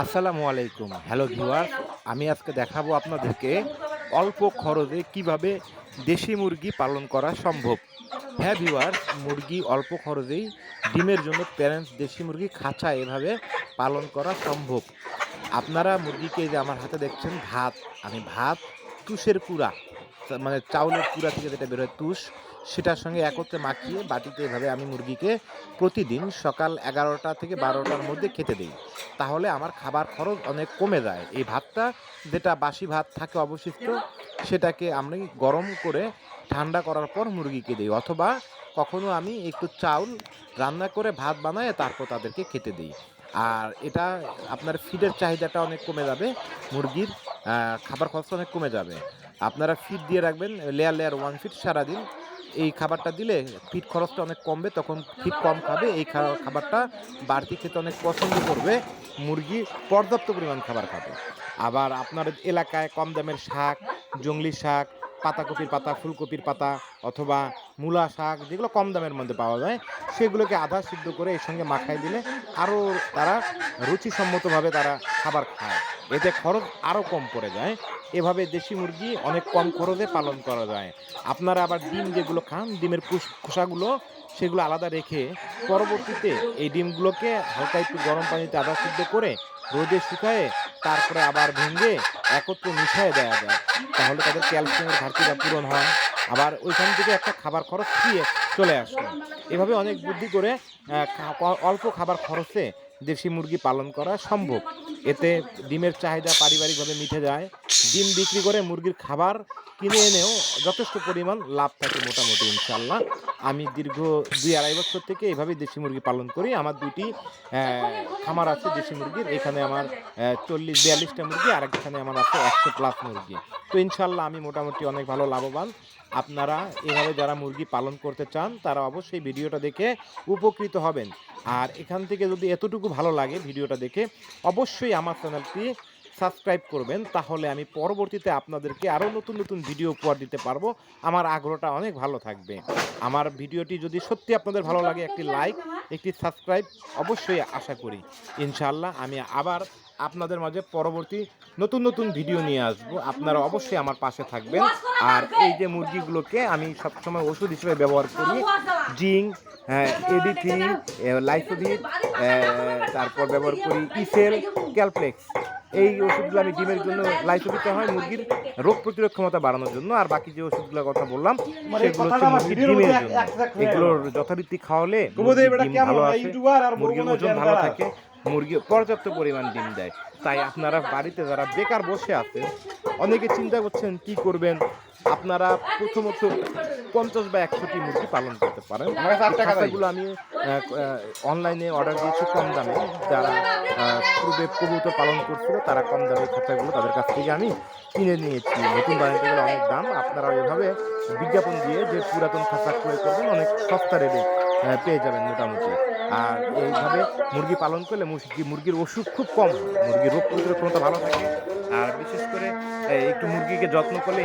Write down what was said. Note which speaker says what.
Speaker 1: আসসালামু আলাইকুম। Hello viewer আমি আজকে দেখাবো আপনাদেরকে অল্প খরচে কীভাবে দেশি মুরগি পালন করা সম্ভব। হ্যাঁ ভিউয়ার মুরগি অল্প খরচেই ডিমের জন্য প্যারেন্টস দেশি মুরগি খাঁচা এভাবে পালন করা সম্ভব। আপনারা মুরগিকে যে আমার হাতে দেখছেন, ভাত, আমি ভাত, তুষের কুড়া মানে চাউলের কুড়া থেকে যেটা বেরোয় তুষ, সেটার সঙ্গে একত্রে মাখিয়ে বাটিতে এভাবে আমি মুরগিকে প্রতিদিন সকাল এগারোটা থেকে বারোটার মধ্যে খেতে দিই। তাহলে আমার খাবার খরচ অনেক কমে যায়। এই ভাতটা যেটা বাসি ভাত থাকে অবশিষ্ট, সেটাকে আমি গরম করে ঠান্ডা করার পর মুরগিকে দিই। অথবা কখনো আমি একটু চাউল রান্না করে ভাত বানায় তারপর তাদেরকে খেতে দিই। আর এটা আপনার ফিডের চাহিদাটা অনেক কমে যাবে, মুরগির খাবার খরচটা অনেক কমে যাবে। আপনারা ফিট দিয়ে রাখবেন লেয়ার লেয়ার ওয়ান ফিট সারাদিন। এই খাবারটা দিলে ফিট খরচটা অনেক কমবে, তখন ফিট কম খাবে। এই খাবারটা বাড়তি খেতে অনেক পছন্দ করবে। মুরগি পর্যাপ্ত পরিমাণ খাবার খাবে। আবার আপনার এলাকায় কম দামের শাক, জংলি শাক, পাতাকপির পাতা, ফুলকপির পাতা অথবা মূলা শাক, যেগুলো কম দামের মধ্যে পাওয়া যায়, সেগুলোকে আধা সিদ্ধ করে এর সঙ্গে মাখাই দিলে আরও তারা রুচিসম্মতভাবে তারা খাবার খায়। এতে খরচ আরও কম পড়ে যায়। এভাবে দেশি মুরগি অনেক কম খরচে পালন করা যায়। আপনারা আবার ডিম যেগুলো খান, ডিমের খোসাগুলো, সেগুলো আলাদা রেখে পরবর্তীতে এই ডিমগুলোকে হালকা একটু গরম পানিতে আদা সিদ্ধ করে রোদে শুকায়ে তারপরে আবার ভেঙে একত্রে মিশিয়ে দেওয়া যায়। তাহলে তাদের ক্যালসিয়ামের ঘাটতিটা পূরণ হয়। আবার ওইখান থেকে একটা খাবার খরচ ফিরে চলে আসে। এভাবে অনেক বুদ্ধি করে অল্প খাবার খরচে দেশি মুরগি পালন করা সম্ভব। এতে ডিমের চাহিদা পারিবারিকভাবে মিঠে যায়। ডিম বিক্রি করে মুরগির খাবার কিনে এনেও যথেষ্ট পরিমাণ লাভ থাকে মোটামুটি ইনশাল্লাহ আমি দীর্ঘ দুই আড়াই বছর থেকে এভাবেই দেশি মুরগি পালন করি। আমার আহ, খামার আছে দেশি মুরগির। এখানে আমার চল্লিশ বিয়াল্লিশটা মুরগি আর এখানে আমার আছে একশো প্লাস মুরগি। তো ইনশাল্লাহ আমি মোটামুটি অনেক ভালো লাভবান। আপনারা এভাবে যারা মুরগি পালন করতে চান তারা অবশ্যই ভিডিওটা দেখে উপকৃত হবেন। আর এখান থেকে যদি এতটুকু ভালো লাগে ভিডিওটা দেখে অবশ্যই আমার চ্যানেলটি সাবস্ক্রাইব করবেন, তাহলে আমি পরবর্তীতে আপনাদেরকে আরও নতুন নতুন ভিডিও উপহার দিতে পারব। আমার আগ্রহটা অনেক ভালো থাকবে। আমার ভিডিওটি যদি সত্যি আপনাদের ভালো লাগে, একটি লাইক, একটি সাবস্ক্রাইব, অবশ্যই আশা করি। ইনশাআল্লাহ আমি আবার আপনাদের মাঝে পরবর্তী নতুন নতুন ভিডিও নিয়ে আসব। আপনারা অবশ্যই আমার পাশে থাকবেন। আর এই যে মুরগিগুলোকে আমি সবসময় ওষুধ হিসেবে ব্যবহার করি, জিঙ্ক এডি থ্রি লাইসোভিট তারপর ব্যবহার করি ইসেল, ক্যালপ্লেক্স। এই ওষুধগুলো আমি ডিমের জন্য লাইসোভিটটা হয় মুরগির রোগ প্রতিরোধ ক্ষমতা বাড়ানোর জন্য আর বাকি যে ওষুধগুলোর কথা বললাম
Speaker 2: মানে
Speaker 1: সেগুলো হচ্ছে মুরগির ডিমের জন্য।
Speaker 2: এক- এক- এক
Speaker 1: এগুলোর যথারীতি খাওয়ালে ডিম ভালো
Speaker 2: আছে
Speaker 1: আসে মুরগির ওজন ভালো থাকে মুরগি পর্যাপ্ত পরিমাণ ডিম দেয়। তাই আপনারা বাড়িতে যারা বেকার বসে আছেন অনেকে চিন্তা করছেন কি করবেন? আপনারা প্রথমত পঞ্চাশ বা একশোটি মুরগি পালন করতে পারেন। খাঁচাগুলো আমি অনলাইনে অর্ডার দিয়েছি কম দামে। যারা পূর্বে কবুতর পালন করছিল তারা কম দামে খাঁচাগুলো তাদের কাছ থেকে আমি কিনে নিয়েছি। নতুন বানাতে গেলে অনেক দাম। আপনারা এভাবে বিজ্ঞাপন দিয়ে যে পুরাতন খাঁচা ক্রয় করবেন অনেক সস্তা রেটে পেয়ে যাবেন মোটামুটি। আর এইভাবে মুরগি পালন করলে মুরগি মুরগির ওষুধ খুব কম মুরগির রোগ প্রতিরোধ ক্ষমতা ভালো থাকে। আর বিশেষ করে একটু মুরগিকে যত্ন করলে